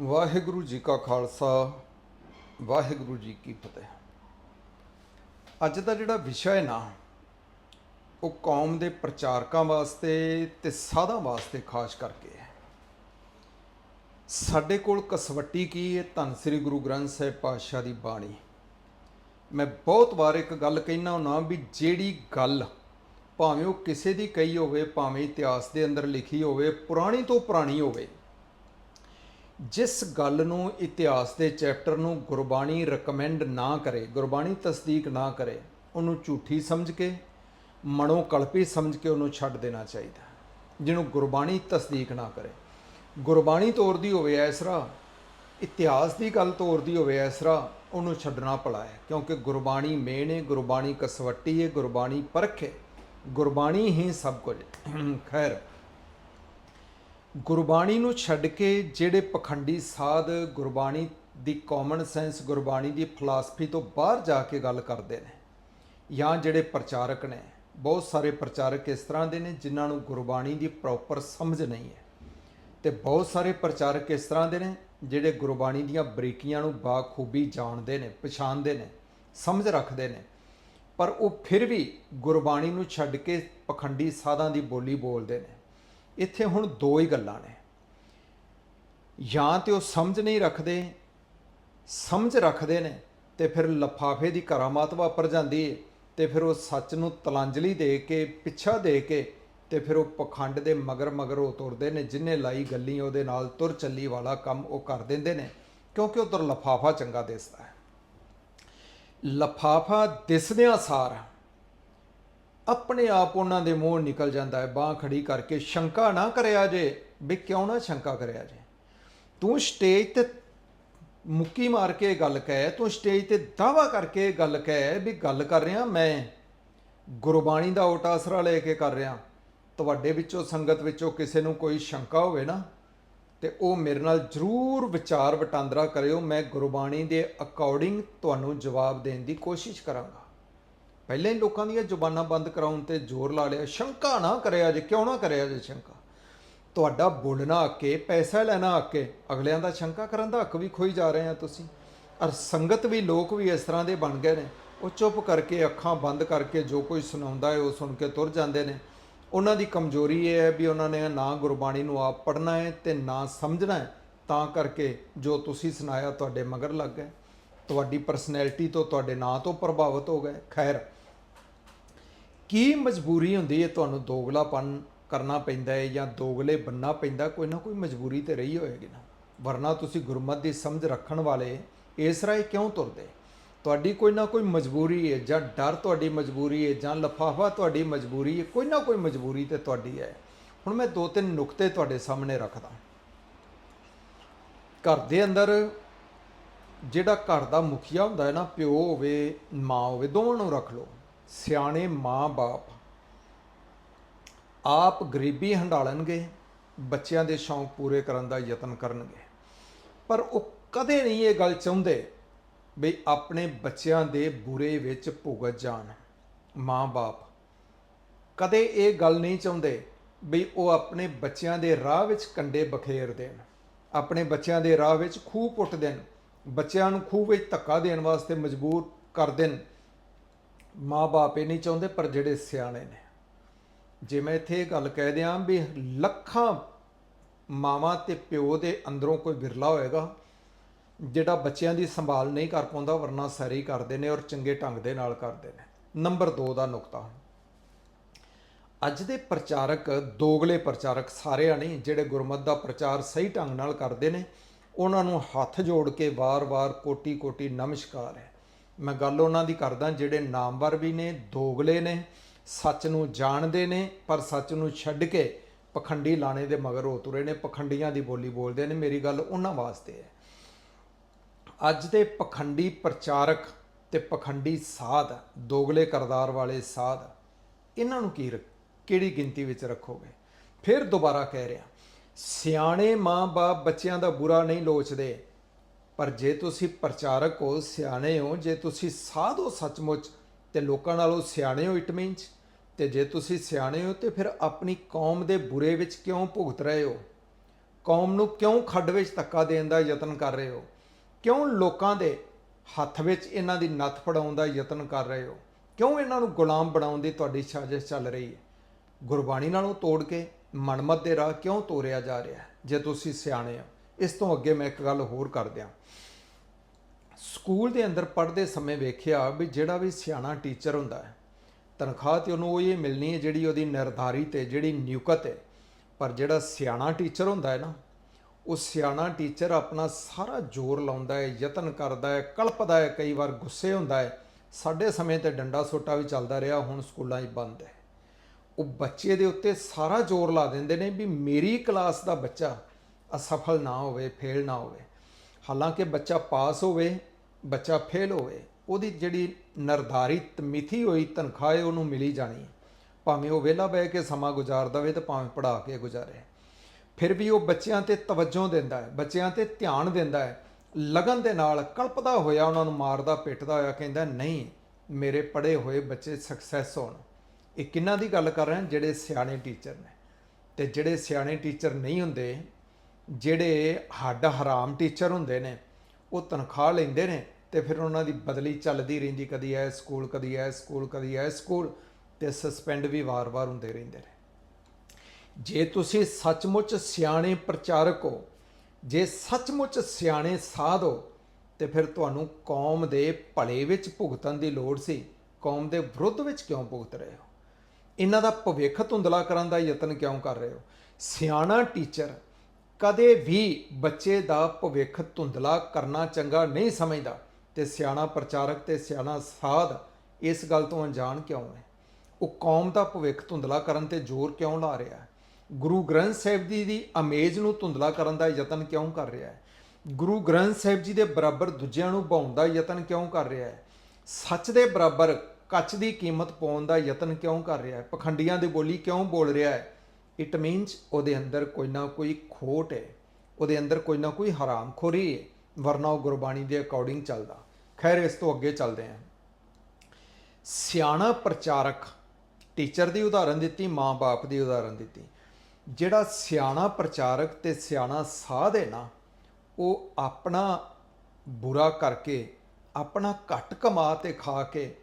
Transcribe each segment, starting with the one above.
ਵਾਹਿਗੁਰੂ ਜੀ ਕਾ ਖਾਲਸਾ, ਵਾਹਿਗੁਰੂ ਜੀ ਕੀ ਫਤਿਹ। ਅੱਜ ਦਾ ਜਿਹੜਾ ਵਿਸ਼ਾ ਹੈ ਨਾ, ਉਹ ਕੌਮ ਦੇ ਪ੍ਰਚਾਰਕਾਂ ਵਾਸਤੇ ਤੇ ਸਾਧਾਂ ਵਾਸਤੇ ਖਾਸ ਕਰਕੇ ਹੈ। ਸਾਡੇ ਕੋਲ ਕਸਵੱਟੀ ਕੀ ਹੈ? ਧੰਨ ਸ੍ਰੀ ਗੁਰੂ ਗ੍ਰੰਥ ਸਾਹਿਬ ਪਾਤਸ਼ਾਹ ਦੀ ਬਾਣੀ। ਮੈਂ ਬਹੁਤ ਵਾਰ ਇੱਕ ਗੱਲ ਕਹਿਣਾ ਹੁੰਦਾ ਵੀ ਜਿਹੜੀ ਗੱਲ ਭਾਵੇਂ ਉਹ ਕਿਸੇ ਦੀ ਕਹੀ ਹੋਵੇ, ਭਾਵੇਂ ਇਤਿਹਾਸ ਦੇ ਅੰਦਰ ਲਿਖੀ ਹੋਵੇ, ਪੁਰਾਣੀ ਤੋਂ ਪੁਰਾਣੀ ਹੋਵੇ ਜਿਸ ਗੱਲ ਨੂੰ ਇਤਿਹਾਸ ਦੇ ਚੈਪਟਰ ਨੂੰ ਗੁਰਬਾਣੀ ਰეკਮੈਂਡ ਨਾ ਕਰੇ, ਗੁਰਬਾਣੀ ਤਸਦੀਕ ਨਾ ਕਰੇ, ਉਹਨੂੰ ਝੂਠੀ ਸਮਝ ਕੇ, ਮਨੋਂ ਕਲਪੀ ਸਮਝ ਕੇ ਉਹਨੂੰ ਛੱਡ ਦੇਣਾ ਚਾਹੀਦਾ ਜਿਹਨੂੰ ਗੁਰਬਾਣੀ ਤਸਦੀਕ ਨਾ ਕਰੇ। ਗੁਰਬਾਣੀ ਤੋਰਦੀ ਹੋਵੇ ਐਸਰਾ, ਇਤਿਹਾਸ ਦੀ ਗੱਲ ਤੋਰਦੀ ਹੋਵੇ ਐਸਰਾ, ਉਹਨੂੰ ਛੱਡਣਾ ਭਲਾ ਹੈ, ਕਿਉਂਕਿ ਗੁਰਬਾਣੀ ਮੇਨ ਹੈ, ਗੁਰਬਾਣੀ ਕਸਵੱਟੀ ਹੈ, ਗੁਰਬਾਣੀ ਪਰਖ ਹੈ, ਗੁਰਬਾਣੀ ਹੀ ਸਭ ਕੁਝ ਖੈਰ ਗੁਰਬਾਣੀ ਨੂੰ ਛੱਡ ਕੇ ਜਿਹੜੇ ਪਖੰਡੀ ਸਾਧ ਗੁਰਬਾਣੀ ਦੀ ਕਾਮਨ ਸੈਂਸ ਗੁਰਬਾਣੀ ਦੀ ਫਿਲਾਸਫੀ ਤੋਂ ਬਾਹਰ ਜਾ ਕੇ ਗੱਲ ਕਰਦੇ ਨੇ ਜਾਂ ਜਿਹੜੇ ਪ੍ਰਚਾਰਕ ਨੇ, ਬਹੁਤ ਸਾਰੇ ਪ੍ਰਚਾਰਕ ਇਸ ਤਰ੍ਹਾਂ ਦੇ ਨੇ ਜਿਨ੍ਹਾਂ ਨੂੰ ਗੁਰਬਾਣੀ ਦੀ ਪ੍ਰੋਪਰ ਸਮਝ ਨਹੀਂ ਹੈ। ਤੇ ਬਹੁਤ ਸਾਰੇ ਪ੍ਰਚਾਰਕ ਇਸ ਤਰ੍ਹਾਂ ਦੇ ਨੇ ਜਿਹੜੇ ਗੁਰਬਾਣੀ ਦੀਆਂ ਬਰੀਕੀਆਂ ਨੂੰ ਬਾਖੂਬੀ ਜਾਣਦੇ ਨੇ, ਪਛਾਣਦੇ ਨੇ, ਸਮਝ ਰੱਖਦੇ ਨੇ। ਪਰ ਉਹ ਫਿਰ ਵੀ ਗੁਰਬਾਣੀ ਨੂੰ ਛੱਡ ਕੇ ਪਖੰਡੀ ਸਾਧਾਂ ਦੀ ਬੋਲੀ ਬੋਲਦੇ ਨੇ। ਇੱਥੇ ਹੁਣ ਦੋ ਹੀ ਗੱਲਾਂ ਨੇ। ਜਾਂ ਤੇ ਉਹ ਸਮਝ ਨਹੀਂ ਰੱਖਦੇ, ਸਮਝ ਰੱਖਦੇ ਨੇ ਤੇ ਫਿਰ ਲਫਾਫੇ ਦੀ ਕਰਾਮਾਤ ਵਾਪਰ ਜਾਂਦੀ ਹੈ ਤੇ ਫਿਰ ਉਹ ਸੱਚ ਨੂੰ ਤਲਾਂਜਲੀ ਦੇ ਕੇ, ਪਿੱਛਾ ਦੇ ਕੇ ਤੇ ਫਿਰ ਉਹ ਪਖੰਡ ਦੇ ਮਗਰ ਮਗਰ ਉਹ ਤੁਰਦੇ ਨੇ, ਜਿੰਨੇ ਲਾਈ ਗੱਲੀ ਉਹਦੇ ਨਾਲ ਤੁਰ ਚੱਲੀ ਵਾਲਾ ਕੰਮ ਉਹ ਕਰ ਦਿੰਦੇ ਨੇ, ਕਿਉਂਕਿ ਉਹ ਤੁਰ ਲਫਾਫਾ ਚੰਗਾ ਦਿਸਦਾ ਹੈ। ਲਫਾਫਾ ਦਿਸਦਿਆਂ ਸਾਰ ਆਪਣੇ ਆਪ ਉਹਨਾਂ ਦੇ ਮੂੰਹ ਨਿਕਲ ਜਾਂਦਾ ਹੈ, ਬਾਹ ਖੜੀ ਕਰਕੇ ਸ਼ੰਕਾ ਨਾ ਕਰਿਆ ਜੇ, ਵੀ ਕਿਉਂ ਨਾ ਸ਼ੰਕਾ ਕਰਿਆ ਜੇ। ਤੂੰ ਸਟੇਜ ਤੇ ਮੁੱਕੀ ਮਾਰ ਕੇ ਇਹ ਗੱਲ ਕਹਿ, ਤੂੰ ਸਟੇਜ ਤੇ ਦਾਵਾ ਕਰਕੇ ਇਹ ਗੱਲ ਕਹਿ ਵੀ ਗੱਲ ਕਰ ਰਿਹਾ ਮੈਂ, ਗੁਰਬਾਣੀ ਦਾ ਓਟ ਆਸਰਾ ਲੈ ਕੇ ਕਰ ਰਿਹਾ। ਤੁਹਾਡੇ ਵਿੱਚੋਂ, ਸੰਗਤ ਵਿੱਚੋਂ ਕਿਸੇ ਨੂੰ ਕੋਈ ਸ਼ੰਕਾ ਹੋਵੇ ਨਾ, ਤੇ ਉਹ ਮੇਰੇ ਨਾਲ ਜਰੂਰ ਵਿਚਾਰ ਵਟਾਂਦਰਾ ਕਰਿਓ, ਮੈਂ ਗੁਰਬਾਣੀ ਦੇ ਅਕੋਰਡਿੰਗ ਤੁਹਾਨੂੰ ਜਵਾਬ ਦੇਣ ਦੀ ਕੋਸ਼ਿਸ਼ ਕਰਾਂਗਾ। ਪਹਿਲਾਂ ਹੀ ਲੋਕਾਂ ਦੀਆਂ ਜ਼ੁਬਾਨਾਂ ਬੰਦ ਕਰਾਉਣ ਤੇ ਜ਼ੋਰ ਲਾ ਲਿਆ। ਸ਼ੰਕਾ ਨਾ ਕਰਿਆ ਜੇ, ਕਿਉਂ ਨਾ ਕਰਿਆ ਜੇ ਸ਼ੰਕਾ? ਤੁਹਾਡਾ ਬੋਲਣਾ ਅੱਕੇ, ਪੈਸਾ ਲੈਣਾ ਅੱਕੇ, ਅਗਲਿਆਂ ਦਾ ਸ਼ੰਕਾ ਕਰਨ ਦਾ ਹੱਕ ਵੀ ਖੋਈ ਜਾ ਰਹੇ ਆ ਤੁਸੀਂ। ਔਰ ਸੰਗਤ ਵੀ, ਲੋਕ ਵੀ ਇਸ ਤਰ੍ਹਾਂ ਦੇ ਬਣ ਗਏ ਨੇ। ਉਹ ਚੁੱਪ ਕਰਕੇ ਅੱਖਾਂ ਬੰਦ ਕਰਕੇ ਜੋ ਕੁਝ ਸੁਣਾਉਂਦਾ ਹੈ, ਉਹ ਸੁਣ ਕੇ ਤੁਰ ਜਾਂਦੇ ਨੇ। ਉਹਨਾਂ ਦੀ ਕਮਜ਼ੋਰੀ ਇਹ ਹੈ ਵੀ ਉਹਨਾਂ ਨੇ ਨਾ ਗੁਰਬਾਣੀ ਨੂੰ ਆਪ ਪੜ੍ਹਨਾ ਹੈ ਤੇ ਨਾ ਸਮਝਣਾ ਹੈ। ਤਾਂ ਕਰਕੇ ਜੋ ਤੁਸੀਂ ਸੁਣਾਇਆ ਤੁਹਾਡੇ ਮਗਰ ਲੱਗ ਗਏ। ਤੁਹਾਡੀ ਪਰਸਨੈਲਿਟੀ ਤੋਂ, ਤੁਹਾਡੇ ਨਾਂ ਤੋਂ ਪ੍ਰਭਾਵਿਤ ਹੋ ਗਏ। ਖੈਰ ਕੀ ਮਜਬੂਰੀ ਹੁੰਦੀ ਹੈ ਤੁਹਾਨੂੰ ਦੋਗਲਾਪਨ ਕਰਨਾ ਪੈਂਦਾ ਹੈ ਜਾਂ ਦੋਗਲੇ ਬੰਨਾ ਪੈਂਦਾ? ਕੋਈ ਨਾ ਕੋਈ ਮਜਬੂਰੀ ਤੇ ਰਹੀ ਹੋਏਗੀ ਨਾ। ਵਰਨਾ ਤੁਸੀਂ ਗੁਰਮਤ ਦੀ ਸਮਝ ਰੱਖਣ ਵਾਲੇ ਇਸ ਰਾਹ ਕਿਉਂ ਤੁਰਦੇ? ਤੁਹਾਡੀ ਕੋਈ ਨਾ ਕੋਈ ਮਜਬੂਰੀ ਹੈ ਜਾਂ ਡਰ ਤੁਹਾਡੀ ਮਜਬੂਰੀ ਹੈ ਜਾਂ ਲਫਾਫਾ ਤੁਹਾਡੀ ਮਜਬੂਰੀ ਹੈ, ਕੋਈ ਨਾ ਕੋਈ ਮਜਬੂਰੀ ਤੇ ਤੁਹਾਡੀ ਹੈ। ਹੁਣ ਮੈਂ ਦੋ ਤਿੰਨ ਨੁਕਤੇ ਤੁਹਾਡੇ ਸਾਹਮਣੇ ਰੱਖਦਾ। ਘਰ ਦੇ ਅੰਦਰ ਜਿਹੜਾ ਘਰ ਦਾ ਮੁਖੀਆ ਹੁੰਦਾ ਹੈ ਨਾ, ਪਿਓ ਹੋਵੇ, ਮਾਂ ਹੋਵੇ, ਦੋਵਾਂ ਨੂੰ ਰੱਖ ਲਓ। ਸਿਆਣੇ ਮਾਂ-ਬਾਪ ਆਪ ਗਰੀਬੀ ਹੰਡਾਲਣਗੇ ਬੱਚਿਆਂ ਦੇ ਸ਼ੌਂਕ ਪੂਰੇ ਕਰਨ ਦਾ ਯਤਨ ਕਰਨਗੇ। ਪਰ ਉਹ ਕਦੇ ਨਹੀਂ ਇਹ ਗੱਲ ਚਾਹੁੰਦੇ ਵੀ ਆਪਣੇ ਬੱਚਿਆਂ ਦੇ ਬੁਰੇ ਵਿੱਚ ਭੁਗਤ ਜਾਣ। ਮਾਂ-ਬਾਪ ਕਦੇ ਇਹ ਗੱਲ ਨਹੀਂ ਚਾਹੁੰਦੇ ਵੀ ਉਹ ਆਪਣੇ ਬੱਚਿਆਂ ਦੇ ਰਾਹ ਵਿੱਚ ਕੰਡੇ ਬਖੇਰ ਦੇਣ। ਆਪਣੇ ਬੱਚਿਆਂ ਦੇ ਰਾਹ ਵਿੱਚ ਖੂਹ ਪੁੱਟ ਦੇਣ। ਬੱਚਿਆਂ ਨੂੰ ਖੂਹ ਵਿੱਚ ਧੱਕਾ ਦੇਣ ਵਾਸਤੇ ਮਜਬੂਰ ਕਰ ਦੇਣ। ਮਾਂ-ਬਾਪ ਇਹ ਨਹੀਂ ਚਾਹੁੰਦੇ, ਪਰ ਜਿਹੜੇ ਸਿਆਣੇ ਨੇ। ਜੇ ਮੈਂ ਇੱਥੇ ਇਹ ਗੱਲ ਕਹਿ ਦਿਆਂ ਵੀ ਲੱਖਾਂ ਮਾਵਾਂ ਤੇ ਪਿਓ ਦੇ ਅੰਦਰੋਂ ਕੋਈ ਵਿਰਲਾ ਹੋਏਗਾ, ਜਿਹੜਾ ਬੱਚਿਆਂ ਦੀ ਸੰਭਾਲ ਨਹੀਂ ਕਰ ਪਾਉਂਦਾ, ਵਰਨਾ ਸਾਰੇ ਹੀ ਕਰਦੇ ਨੇ ਔਰ ਚੰਗੇ ਢੰਗ ਦੇ ਨਾਲ ਕਰਦੇ ਨੇ। ਨੰਬਰ 2 ਦਾ ਨੁਕਤਾ। ਅੱਜ ਦੇ ਪ੍ਰਚਾਰਕ, ਦੋਗਲੇ ਪ੍ਰਚਾਰਕ ਸਾਰਿਆਂ ਨਹੀਂ ਜਿਹੜੇ ਗੁਰਮਤ ਦਾ ਪ੍ਰਚਾਰ ਸਹੀ ਢੰਗ ਨਾਲ ਕਰਦੇ ਨੇ, ਉਹਨਾਂ ਨੂੰ ਹੱਥ ਜੋੜ ਕੇ ਵਾਰ-ਵਾਰ ਕੋਟੀ-ਕੋਟੀ ਨਮਸਕਾਰ ਹੈ। ਮੈਂ ਗੱਲ ਉਹਨਾਂ ਦੀ ਕਰਦਾ, ਜਿਹੜੇ ਨਾਮਵਰ ਵੀ ਨੇ, ਦੋਗਲੇ ਨੇ, ਸੱਚ ਨੂੰ ਜਾਣਦੇ ਨੇ, ਪਰ ਸੱਚ ਨੂੰ ਛੱਡ ਕੇ ਪਖੰਡੀ ਲਾਣੇ ਦੇ ਮਗਰ ਹੋ ਤੁਰੇ ਨੇ, ਪਖੰਡੀਆਂ ਦੀ ਬੋਲੀ ਬੋਲਦੇ ਨੇ। ਮੇਰੀ ਗੱਲ ਉਹਨਾਂ ਵਾਸਤੇ ਹੈ। ਅੱਜ ਦੇ ਪਖੰਡੀ ਪ੍ਰਚਾਰਕ ਤੇ ਪਖੰਡੀ ਸਾਧ, ਦੋਗਲੇ ਕਰਦਾਰ ਵਾਲੇ ਸਾਧ, ਇਹਨਾਂ ਨੂੰ ਕੀ ਰੱਖ- ਕਿਹੜੀ ਗਿਣਤੀ ਵਿੱਚ ਰੱਖੋਗੇ? ਫਿਰ ਦੁਬਾਰਾ ਕਹਿ ਰਿਹਾ, ਸਿਆਣੇ ਮਾਂ-ਬਾਪ ਬੱਚਿਆਂ ਦਾ ਬੁਰਾ ਨਹੀਂ ਲੋਚਦੇ। ਪਰ ਜੇ ਤੁਸੀਂ ਪ੍ਰਚਾਰਕ ਹੋ, ਸਿਆਣੇ ਹੋ, ਜੇ ਤੁਸੀਂ ਸਾਧ ਹੋ ਸੱਚਮੁੱਚ ਤੇ ਲੋਕਾਂ ਨਾਲੋਂ ਸਿਆਣੇ ਹੋ ਇਟ ਮੀਨਸ ਤੇ ਜੇ ਤੁਸੀਂ ਸਿਆਣੇ ਹੋ ਤੇ ਫਿਰ ਆਪਣੀ ਕੌਮ ਦੇ ਬੁਰੇ ਵਿੱਚ ਕਿਉਂ ਭੁਗਤ ਰਹੇ ਹੋ? ਕੌਮ ਨੂੰ ਕਿਉਂ ਖੱਡ ਵਿੱਚ ਧੱਕਾ ਦੇਣ ਦਾ ਯਤਨ ਕਰ ਰਹੇ ਹੋ? ਕਿਉਂ ਲੋਕਾਂ ਦੇ ਹੱਥ ਵਿੱਚ ਇਹਨਾਂ ਦੀ ਨੱਥ ਫੜਾਉਣ ਦਾ ਯਤਨ ਕਰ ਰਹੇ ਹੋ? ਕਿਉਂ ਇਹਨਾਂ ਨੂੰ ਗੁਲਾਮ ਬਣਾਉਣ ਦੀ ਤੁਹਾਡੀ ਸਾਜ਼ਿਸ਼ ਚੱਲ ਰਹੀ ਹੈ? ਗੁਰਬਾਣੀ ਨਾਲੋਂ ਤੋੜ ਕੇ ਮਨਮਤ ਦੇ ਰਾਹ ਕਿਉਂ ਤੋਰਿਆ ਜਾ ਰਿਹਾ ਜੇ ਤੁਸੀਂ ਸਿਆਣੇ ਹੋ? ਇਸ ਤੋਂ ਅੱਗੇ ਮੈਂ ਇੱਕ ਗੱਲ ਹੋਰ ਕਰ ਦਿਆਂ ਸਕੂਲ ਦੇ ਅੰਦਰ ਪੜ੍ਹਦੇ ਸਮੇਂ ਵੇਖਿਆ ਵੀ ਜਿਹੜਾ ਵੀ ਸਿਆਣਾ ਟੀਚਰ ਹੁੰਦਾ ਹੈ, ਤਨਖਾਹ ਤੇ ਉਹਨੂੰ ਉਹ ਇਹ ਮਿਲਣੀ ਹੈ ਜਿਹੜੀ ਉਹਦੀ ਨਿਰਧਾਰਿਤ ਹੈ ਜਿਹੜੀ ਨਿਯੁਕਤ ਹੈ। ਪਰ ਜਿਹੜਾ ਸਿਆਣਾ ਟੀਚਰ ਹੁੰਦਾ ਹੈ ਨਾ, ਉਹ ਸਿਆਣਾ ਟੀਚਰ ਆਪਣਾ ਸਾਰਾ ਜ਼ੋਰ ਲਾਉਂਦਾ ਹੈ, ਯਤਨ ਕਰਦਾ ਹੈ, ਕਲਪਦਾ ਹੈ, ਕਈ ਵਾਰ ਗੁੱਸੇ ਹੁੰਦਾ ਹੈ। ਸਾਡੇ ਸਮੇਂ ਤੇ ਡੰਡਾ ਸੋਟਾ ਵੀ ਚੱਲਦਾ ਰਿਹਾ, ਹੁਣ ਸਕੂਲਾਂ 'ਚ ਬੰਦ ਹੈ। ਉਹ ਬੱਚੇ ਦੇ ਉੱਤੇ ਸਾਰਾ ਜ਼ੋਰ ਲਾ ਦਿੰਦੇ ਨੇ ਵੀ ਮੇਰੀ ਕਲਾਸ ਦਾ ਬੱਚਾ ਅਸਫਲ ਨਾ ਹੋਵੇ, ਫੇਲ ਨਾ ਹੋਵੇ। ਹਾਲਾਂਕਿ ਬੱਚਾ ਪਾਸ ਹੋਵੇ, ਬੱਚਾ ਫੇਲ ਹੋਵੇ, ਉਹਦੀ ਜਿਹੜੀ ਨਿਰਧਾਰਿਤ ਮਿਥੀ ਹੋਈ ਤਨਖਾਹ ਉਹਨੂੰ ਮਿਲੀ ਜਾਣੀ ਹੈ। ਭਾਵੇਂ ਉਹ ਵਿਹਲਾ ਬਹਿ ਕੇ ਸਮਾਂ ਗੁਜ਼ਾਰਦਾ ਹੋਵੇ ਤੇ ਭਾਵੇਂ ਪੜ੍ਹਾ ਕੇ ਗੁਜ਼ਾਰੇ। ਫਿਰ ਵੀ ਉਹ ਬੱਚਿਆਂ ਤੇ ਤਵੱਜੋ ਦਿੰਦਾ ਹੈ, ਬੱਚਿਆਂ ਤੇ ਧਿਆਨ ਦਿੰਦਾ ਹੈ। ਲਗਨ ਦੇ ਨਾਲ ਕਲਪਦਾ ਹੋਇਆ ਉਹਨਾਂ ਨੂੰ ਮਾਰਦਾ, ਪਿੱਟਦਾ ਹੋਇਆ ਕਹਿੰਦਾ, ਨਹੀਂ, ਮੇਰੇ ਪੜ੍ਹੇ ਹੋਏ ਬੱਚੇ ਸਕਸੈਸ ਹੋਣ। ਇਹ ਕਿੰਨਾਂ ਦੀ ਗੱਲ ਕਰ ਰਹੇ ਜਿਹੜੇ ਸਿਆਣੇ ਟੀਚਰ ਨੇ। ਤੇ ਜਿਹੜੇ ਸਿਆਣੇ ਟੀਚਰ ਨਹੀਂ ਹੁੰਦੇ ਜਿਹੜੇ ਹੱਡ ਹਰਾਮ ਟੀਚਰ ਹੁੰਦੇ ਨੇ, ਉਹ ਤਨਖਾਹ ਲੈਂਦੇ ਨੇ ਤੇ ਫਿਰ ਉਹਨਾਂ ਦੀ ਬਦਲੀ ਚੱਲਦੀ ਰਹਿੰਦੀ, ਕਦੀ ਐ ਸਕੂਲ, ਕਦੀ ਐ ਸਕੂਲ, ਕਦੀ ਐ ਸਕੂਲ ਤੇ ਸਸਪੈਂਡ ਵੀ ਵਾਰ-ਵਾਰ ਹੁੰਦੇ ਰਹਿੰਦੇ ਨੇ। ਜੇ ਤੁਸੀਂ ਸੱਚਮੁੱਚ ਸਿਆਣੇ ਪ੍ਰਚਾਰਕ ਹੋ, ਜੇ ਸੱਚਮੁੱਚ ਸਿਆਣੇ ਸਾਧ ਹੋ, ਤੇ ਫਿਰ ਤੁਹਾਨੂੰ ਕੌਮ ਦੇ ਭਲੇ ਵਿੱਚ ਭੁਗਤਣ ਦੀ ਲੋੜ ਸੀ, ਕੌਮ ਦੇ ਵਿਰੁੱਧ ਵਿੱਚ ਕਿਉਂ ਭੁਗਤ ਰਹੇ ਹੋ? ਇਹਨਾਂ ਦਾ ਭਵਿੱਖ ਧੁੰਦਲਾ ਕਰਨ ਦਾ ਯਤਨ ਕਿਉਂ ਕਰ ਰਹੇ ਹੋ? ਸਿਆਣਾ ਟੀਚਰ ਕਦੇ ਵੀ ਬੱਚੇ ਦਾ ਭਵਿੱਖ ਧੁੰਦਲਾ ਕਰਨਾ ਚੰਗਾ ਨਹੀਂ ਸਮਝਦਾ ਤੇ ਸਿਆਣਾ ਪ੍ਰਚਾਰਕ ਤੇ ਸਿਆਣਾ ਸਾਧ ਇਸ ਗੱਲ ਤੋਂ ਅਣਜਾਣ ਕਿਉਂ ਹੈ? ਉਹ ਕੌਮ ਦਾ ਭਵਿੱਖ ਧੁੰਦਲਾ ਕਰਨ ਤੇ ਜ਼ੋਰ ਕਿਉਂ ਲਾ ਰਿਹਾ ਹੈ? ਗੁਰੂ ਗ੍ਰੰਥ ਸਾਹਿਬ ਜੀ ਦੀ ਅਮੇਜ ਨੂੰ ਧੁੰਦਲਾ ਕਰਨ ਦਾ ਯਤਨ ਕਿਉਂ ਕਰ ਰਿਹਾ ਹੈ? ਗੁਰੂ ਗ੍ਰੰਥ ਸਾਹਿਬ ਜੀ ਦੇ ਬਰਾਬਰ ਦੂਜਿਆਂ ਨੂੰ ਭਾਉਣ ਦਾ ਯਤਨ ਕਿਉਂ ਕਰ ਰਿਹਾ ਹੈ? ਸੱਚ ਦੇ ਬਰਾਬਰ ਕੱਚ ਦੀ ਕੀਮਤ ਪਾਉਣ ਦਾ ਯਤਨ ਕਿਉਂ ਕਰ ਰਿਹਾ ਹੈ? ਪਖੰਡੀਆਂ ਦੀ ਬੋਲੀ ਕਿਉਂ ਬੋਲ ਰਿਹਾ ਹੈ? ਇਟ ਮੀਨਸ ਉਹਦੇ ਅੰਦਰ ਕੋਈ ਨਾ ਕੋਈ ਖੋਟ ਹੈ, ਉਹਦੇ ਅੰਦਰ ਕੋਈ ਨਾ ਕੋਈ ਹਰਾਮਖੋਰੀ ਹੈ, ਵਰਨਾ ਉਹ ਗੁਰਬਾਣੀ ਦੇ ਅਕੋਰਡਿੰਗ ਚੱਲਦਾ। ਖੈਰ, ਇਸ ਤੋਂ ਅੱਗੇ ਚੱਲਦੇ ਹਾਂ। ਸਿਆਣਾ ਪ੍ਰਚਾਰਕ ਟੀਚਰ ਦੀ ਉਦਾਹਰਨ ਦਿੱਤੀ ਮਾਂ-ਬਾਪ ਦੀ ਉਦਾਹਰਨ ਦਿੱਤੀ। ਜਿਹੜਾ ਸਿਆਣਾ ਪ੍ਰਚਾਰਕ ਤੇ ਸਿਆਣਾ ਸਾਧ ਹੈ ਨਾ, ਉਹ ਆਪਣਾ ਬੁਰਾ ਕਰਕੇ, ਆਪਣਾ ਘੱਟ ਕਮਾ ਤੇ ਖਾ ਕੇ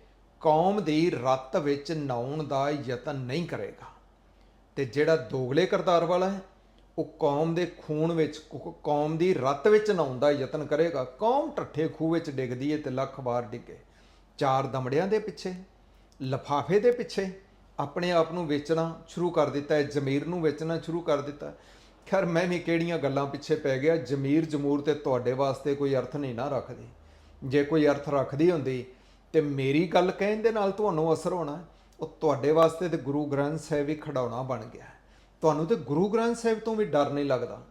ਕੌਮ ਦੀ ਰੱਤ ਵਿੱਚ ਨਾਉਣ ਦਾ ਯਤਨ ਨਹੀਂ ਕਰੇਗਾ। ਤੇ ਜਿਹੜਾ ਦੋਗਲੇ ਕਰਤਾਰ ਵਾਲਾ ਹੈ, ਉਹ ਕੌਮ ਦੇ ਖੂਨ ਵਿੱਚ ਕੌਮ ਦੀ ਰੱਤ ਵਿੱਚ ਨਹਾਉਣ ਦਾ ਯਤਨ ਕਰੇਗਾ। ਕੌਮ ਟੱਠੇ ਖੂਹ ਵਿੱਚ ਡਿੱਗਦੀ ਹੈ ਤੇ ਲੱਖ ਵਾਰ ਡਿੱਗੇ। ਚਾਰ ਦਮੜਿਆਂ ਦੇ ਪਿੱਛੇ, ਲਫਾਫੇ ਦੇ ਪਿੱਛੇ ਆਪਣੇ ਆਪ ਨੂੰ ਵੇਚਣਾ ਸ਼ੁਰੂ ਕਰ ਦਿੱਤਾ ਹੈ, ਜ਼ਮੀਰ ਨੂੰ ਵੇਚਣਾ ਸ਼ੁਰੂ ਕਰ ਦਿੱਤਾ। ਖੈਰ, ਮੈਂ ਵੀ ਕਿਹੜੀਆਂ ਗੱਲਾਂ ਪਿੱਛੇ ਪੈ ਗਿਆ। ਜ਼ਮੀਰ ਜਮੂਰ ਤੇ ਤੁਹਾਡੇ ਵਾਸਤੇ ਕੋਈ ਅਰਥ ਨਹੀਂ ਨਾ ਰੱਖਦੀ। ਜੇ ਕੋਈ ਅਰਥ ਰੱਖਦੀ ਹੁੰਦੀ ਤੇ ਮੇਰੀ ਗੱਲ ਕਹਿਣ ਦੇ ਨਾਲ ਤੁਹਾਨੂੰ ਅਸਰ ਹੋਣਾ। ਉਹ ਤੁਹਾਡੇ ਵਾਸਤੇ ਤੇ ਗੁਰੂ ਗ੍ਰੰਥ ਸਾਹਿਬ ਹੀ ਖਡਾਉਣਾ ਬਣ ਗਿਆ ਤੁਹਾਨੂੰ ਤੇ ਗੁਰੂ ਗ੍ਰੰਥ ਸਾਹਿਬ ਤੋਂ ਵੀ ਡਰ ਨਹੀਂ ਲੱਗਦਾ।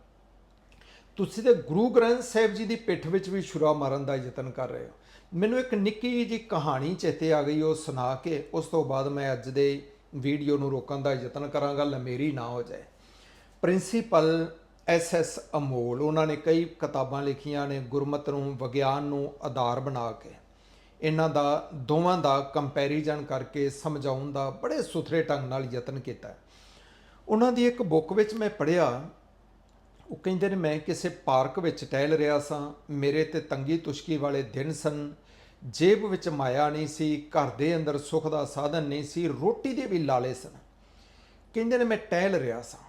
ਤੁਸੀਂ ਤੇ ਗੁਰੂ ਗ੍ਰੰਥ ਸਾਹਿਬ ਜੀ ਦੀ ਪਿੱਠ ਵਿੱਚ ਵੀ ਛੁਰਾ ਮਾਰਨ ਦਾ ਯਤਨ ਕਰ ਰਹੇ ਹੋ। ਮੈਨੂੰ ਇੱਕ ਨਿੱਕੀ ਜੀ ਕਹਾਣੀ ਚੇਤੇ ਆ ਗਈ, ਉਹ ਸੁਣਾ ਕੇ ਉਸ ਤੋਂ ਬਾਅਦ ਮੈਂ ਅੱਜ ਦੇ ਵੀਡੀਓ ਨੂੰ ਰੋਕਣ ਦਾ ਯਤਨ ਕਰਾਂਗਾ, ਲਮੇਰੀ ਨਾ ਹੋ ਜਾਏ। ਪ੍ਰਿੰਸੀਪਲ ਐਸ ਐਸ ਅਮੋਲ, ਉਹਨਾਂ ਨੇ ਕਈ ਕਿਤਾਬਾਂ ਲਿਖੀਆਂ ਨੇ, ਗੁਰਮਤ ਨੂੰ, ਵਿਗਿਆਨ ਨੂੰ ਆਧਾਰ ਬਣਾ ਕੇ। ਇਹਨਾਂ ਦਾ, ਦੋਵਾਂ ਦਾ ਕੰਪੈਰੀਜ਼ਨ ਕਰਕੇ ਸਮਝਾਉਣ ਦਾ ਬੜੇ ਸੁਥਰੇ ਢੰਗ ਨਾਲ ਯਤਨ ਕੀਤਾ ਉਹਨਾਂ ਦੀ ਇੱਕ ਬੁੱਕ ਵਿੱਚ ਮੈਂ ਪੜ੍ਹਿਆ, ਉਹ ਕਹਿੰਦੇ ਨੇ, ਮੈਂ ਕਿਸੇ ਪਾਰਕ ਵਿੱਚ ਟਹਿਲ ਰਿਹਾ ਸਾਂ, ਮੇਰੇ ਤੇ ਤੰਗੀ ਤੁਸ਼ਕੀ ਵਾਲੇ ਦਿਨ ਸਨ। ਜੇਬ ਵਿੱਚ ਮਾਇਆ ਨਹੀਂ ਸੀ, ਘਰ ਦੇ ਅੰਦਰ ਸੁੱਖ ਦਾ ਸਾਧਨ ਨਹੀਂ ਸੀ, ਰੋਟੀ ਦੇ ਵੀ ਲਾਲੇ ਸਨ। ਕਹਿੰਦੇ ਨੇ, ਮੈਂ ਟਹਿਲ ਰਿਹਾ ਸਾਂ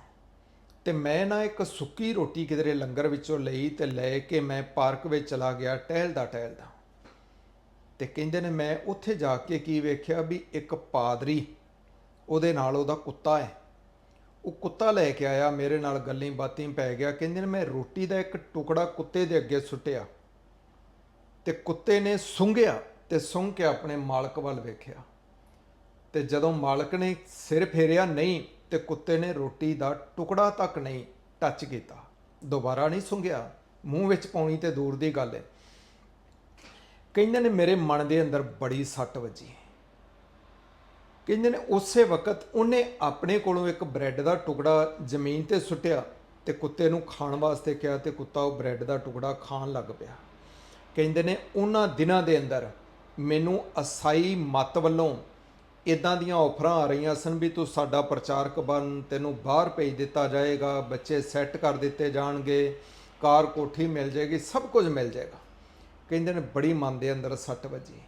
ਤੇ ਮੈਂ ਨਾ ਇੱਕ ਸੁੱਕੀ ਰੋਟੀ ਕਿਧਰੇ ਲੰਗਰ ਵਿੱਚੋਂ ਲਈ ਤੇ ਲੈ ਕੇ ਮੈਂ ਪਾਰਕ ਵਿੱਚ ਚਲਾ ਗਿਆ ਟਹਿਲਦਾ ਟਹਿਲਦਾ ਤੇ ਕਹਿੰਦੇ ਨੇ ਮੈਂ ਉੱਥੇ ਜਾ ਕੇ ਕੀ ਵੇਖਿਆ ਵੀ ਇੱਕ ਪਾਦਰੀ ਉਹਦੇ ਨਾਲ ਉਹਦਾ ਕੁੱਤਾ ਹੈ। ਉਹ ਕੁੱਤਾ ਲੈ ਕੇ ਆਇਆ, ਮੇਰੇ ਨਾਲ ਗੱਲਾਂ ਬਾਤਾਂ ਪੈ ਗਿਆ। ਕਹਿੰਦੇ ਨੇ ਮੈਂ ਰੋਟੀ ਦਾ ਇੱਕ ਟੁਕੜਾ ਕੁੱਤੇ ਦੇ ਅੱਗੇ ਸੁੱਟਿਆ ਤੇ ਕੁੱਤੇ ਨੇ ਸੁੰਘਿਆ ਤੇ ਸੁੰਘ ਕੇ ਆਪਣੇ ਮਾਲਕ ਵੱਲ ਵੇਖਿਆ। ਤੇ ਜਦੋਂ ਮਾਲਕ ਨੇ ਸਿਰ ਫੇਰਿਆ ਨਹੀਂ ਤੇ ਕੁੱਤੇ ਨੇ ਰੋਟੀ ਦਾ ਟੁਕੜਾ ਤੱਕ ਨਹੀਂ ਟੱਚ ਕੀਤਾ। ਦੁਬਾਰਾ ਨਹੀਂ ਸੁੰਘਿਆ। ਮੂੰਹ ਵਿੱਚ ਪਾਉਣੀ ਤੇ ਦੂਰ ਦੀ ਗੱਲ ਹੈ। ਕਹਿੰਦੇ ਨੇ ਮੇਰੇ ਮਨ ਦੇ ਅੰਦਰ ਬੜੀ ਸੱਟ ਵੱਜੀ। ਕਹਿੰਦੇ ਨੇ ਉਸੇ ਵਕਤ ਉਹਨੇ ਆਪਣੇ ਕੋਲੋਂ ਇੱਕ ਬ੍ਰੈਡ ਦਾ ਟੁਕੜਾ ਜ਼ਮੀਨ ਤੇ ਸੁੱਟਿਆ ਤੇ ਕੁੱਤੇ ਨੂੰ ਖਾਣ ਵਾਸਤੇ ਕਿਹਾ ਤੇ ਕੁੱਤਾ ਉਹ ਬ੍ਰੈਡ ਦਾ ਟੁਕੜਾ ਖਾਣ ਲੱਗ ਪਿਆ। ਕਹਿੰਦੇ ਨੇ ਉਹਨਾਂ ਦਿਨਾਂ ਦੇ ਅੰਦਰ ਮੈਨੂੰ ਅਸਾਈ ਮਤ ਵੱਲੋਂ ਇਦਾਂ ਦੀਆਂ ਆਫਰਾਂ ਆ ਰਹੀਆਂ ਸਨ ਵੀ ਤੂੰ ਸਾਡਾ ਪ੍ਰਚਾਰਕ ਬਣ, ਤੈਨੂੰ ਬਾਹਰ ਭੇਜ ਦਿੱਤਾ ਜਾਏਗਾ, ਬੱਚੇ ਸੈੱਟ ਕਰ ਦਿੱਤੇ ਜਾਣਗੇ, ਕਾਰ ਕੋਠੀ ਮਿਲ ਜਾਏਗੀ, ਸਭ ਕੁਝ ਮਿਲ ਜਾਏਗਾ। ਕਹਿੰਦੇ ਨੇ, ਬੜੀ ਮਨ ਦੇ ਅੰਦਰ ਸੱਟ ਵੱਜੀ।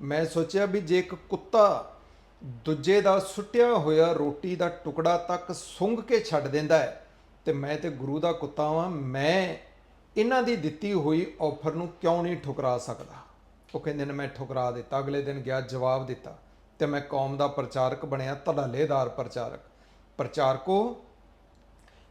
ਮੈਂ ਸੋਚਿਆ ਵੀ ਜੇ ਇੱਕ ਕੁੱਤਾ ਦੂਜੇ ਦਾ ਸੁੱਟਿਆ ਹੋਇਆ ਰੋਟੀ ਦਾ ਟੁਕੜਾ ਤੱਕ ਸੁੰਘ ਕੇ ਛੱਡ ਦਿੰਦਾ ਹੈ, ਤੇ ਮੈਂ ਤੇ ਗੁਰੂ ਦਾ ਕੁੱਤਾ ਵਾਂ, ਮੈਂ ਇਹਨਾਂ ਦੀ ਦਿੱਤੀ ਹੋਈ ਆਫਰ ਨੂੰ ਕਿਉਂ ਨਹੀਂ ਠੁਕਰਾ ਸਕਦਾ? ਉਹ ਕਹਿੰਦੇ ਨੇ, ਮੈਂ ਠੁਕਰਾ ਦਿੱਤਾ, ਅਗਲੇ ਦਿਨ ਗਿਆ, ਜਵਾਬ ਦਿੱਤਾ, ਤੇ ਮੈਂ ਕੌਮ ਦਾ ਪ੍ਰਚਾਰਕ ਬਣਿਆ, ਧੜੱਲੇਦਾਰ ਪ੍ਰਚਾਰਕ। ਪ੍ਰਚਾਰਕੋ,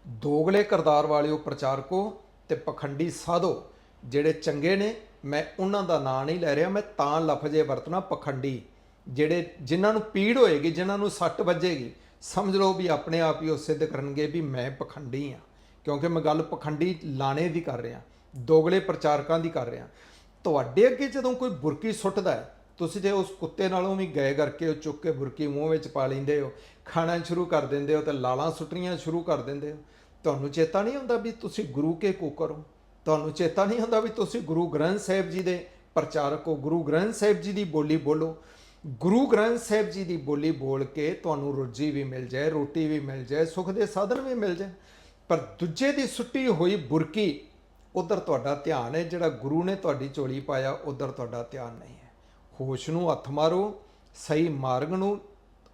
ਦੋਗਲੇ ਕਰਤਾਰ ਵਾਲਿਓ ਪ੍ਰਚਾਰਕੋ ਤੇ ਪਖੰਡੀ ਸਾਧੋ, ਜਿਹੜੇ ਚੰਗੇ ਨੇ ਮੈਂ ਉਹਨਾਂ ਦਾ ਨਾਂ ਨਹੀਂ ਲੈ ਰਿਹਾ, ਮੈਂ ਤਾਂ ਲਫ਼ਜ਼ੇ ਵਰਤਣਾ ਪਖੰਡੀ, ਜਿਹੜੇ ਜਿਨ੍ਹਾਂ ਨੂੰ ਪੀੜ ਹੋਏਗੀ, ਜਿਨ੍ਹਾਂ ਨੂੰ ਸੱਟ ਵੱਜੇਗੀ, ਸਮਝ ਲਓ ਵੀ ਆਪਣੇ ਆਪ ਹੀ ਉਹ ਸਿੱਧ ਕਰਨਗੇ ਵੀ ਮੈਂ ਪਖੰਡੀ ਆ ਕਿਉਂਕਿ ਮੈਂ ਗੱਲ ਪਖੰਡੀ ਲਾਣੇ ਦੀ ਕਰ ਰਿਹਾ, ਦੋਗਲੇ ਪ੍ਰਚਾਰਕਾਂ ਦੀ ਕਰ ਰਿਹਾ। ਤੁਹਾਡੇ ਅੱਗੇ ਜਦੋਂ ਕੋਈ ਬੁਰਕੀ ਸੁੱਟਦਾ ਹੈ, ਤੁਸੀਂ ਜੇ ਉਸ ਕੁੱਤੇ ਨਾਲੋਂ ਵੀ ਗਏ ਕਰਕੇ ਉਹ ਚੁੱਕ ਕੇ ਬੁਰਕੀ ਮੂੰਹ ਵਿੱਚ ਪਾ ਲੈਂਦੇ ਹੋ, ਖਾਣਾ ਸ਼ੁਰੂ ਕਰ ਦਿੰਦੇ ਹੋ ਤੇ ਲਾਲਾਂ ਸੁੱਟਣੀਆਂ ਸ਼ੁਰੂ ਕਰ ਦਿੰਦੇ ਹੋ, ਤੁਹਾਨੂੰ ਚੇਤਾ ਨਹੀਂ ਹੁੰਦਾ ਵੀ ਤੁਸੀਂ ਗੁਰੂ ਕੇ ਕੁੱਕਰ ਹੋ ਤੁਹਾਨੂੰ ਚੇਤਾ ਨਹੀਂ ਹੁੰਦਾ ਵੀ ਤੁਸੀਂ ਗੁਰੂ ਗ੍ਰੰਥ ਸਾਹਿਬ ਜੀ ਦੇ ਪ੍ਰਚਾਰਕ ਹੋ। ਗੁਰੂ ਗ੍ਰੰਥ ਸਾਹਿਬ ਜੀ ਦੀ ਬੋਲੀ ਬੋਲੋ। ਗੁਰੂ ਗ੍ਰੰਥ ਸਾਹਿਬ ਜੀ ਦੀ ਬੋਲੀ ਬੋਲ ਕੇ ਤੁਹਾਨੂੰ ਰੋਜੀ ਵੀ ਮਿਲ ਜਾਏ, ਰੋਟੀ ਵੀ ਮਿਲ ਜਾਏ, ਸੁੱਖ ਦੇ ਸਾਧਨ ਵੀ ਮਿਲ ਜਾਏ ਪਰ ਦੂਜੇ ਦੀ ਸੁੱਟੀ ਹੋਈ ਬੁਰਕੀ, ਉਧਰ ਤੁਹਾਡਾ ਧਿਆਨ ਹੈ। ਜਿਹੜਾ ਗੁਰੂ ਨੇ ਤੁਹਾਡੀ ਝੋਲੀ ਪਾਇਆ, ਉਧਰ ਤੁਹਾਡਾ ਧਿਆਨ ਨਹੀਂ ਹੈ। ਹੋਸ਼ ਨੂੰ ਹੱਥ ਮਾਰੋ, ਸਹੀ ਮਾਰਗ ਨੂੰ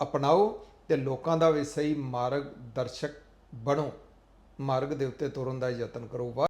ਅਪਣਾਓ ਤੇ ਲੋਕਾਂ ਦਾ ਵੀ ਸਹੀ ਮਾਰਗ ਦਰਸ਼ਕ ਬਣੋ। ਮਾਰਗ ਦੇ ਉੱਤੇ ਤੁਰਨ ਦਾ ਯਤਨ ਕਰੋ। ਵਾਹ